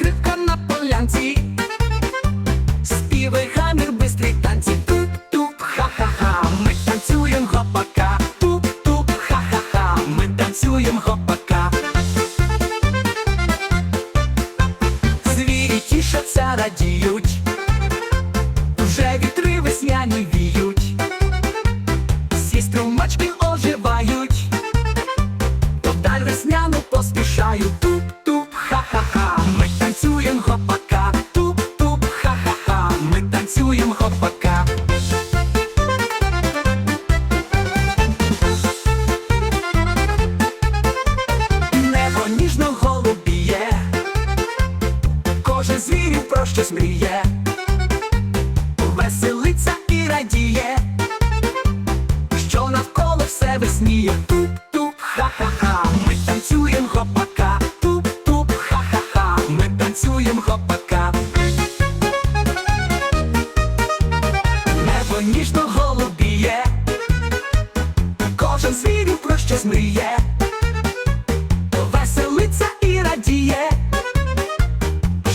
рибка на полянці. Співи гамір, бистрі танці. Туп-туп, ха-ха-ха. Ми танцюємо гопака. Туп-туп, ха-ха-ха. Ми танцюємо гопака. Звірі тішаться, радіють. Вже вітри весняні віють. Всі струмачки гопака. Небо ніжно голубіє. Кожен звірів про щось мріє. Веселиться і радіє що навколо все весніє. Туп-туп, ха-ха-ха, ніжно голубіє, кожен звірів про щось мріє. Веселиться і радіє,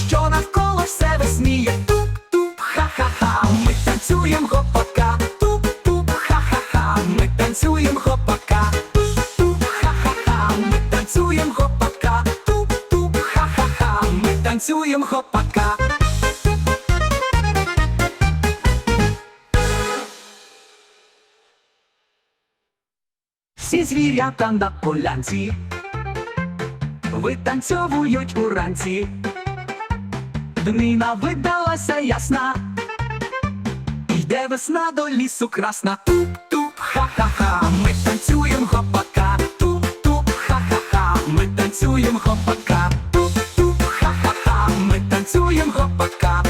що навколо все весніє. Туп-туп, ха-ха-ха, ми танцюємо гопака. Туп-туп, ха-ха-ха, ми танцюємо гопака. Туп-туп, ха-ха-ха, ми танцюємо гопака. Туп-туп, ха-ха-ха, ми танцюємо гопака. всі звірята на полянці, витанцьовують уранці, днина видалася ясна, йде весна до лісу красна, туп-туп, ха-ха-ха, ми танцюємо хопака, туп-туп, ха-ха-ха, ми танцюємо хопака, туп-туп, ха-ха-ха, ми танцюємо хопака.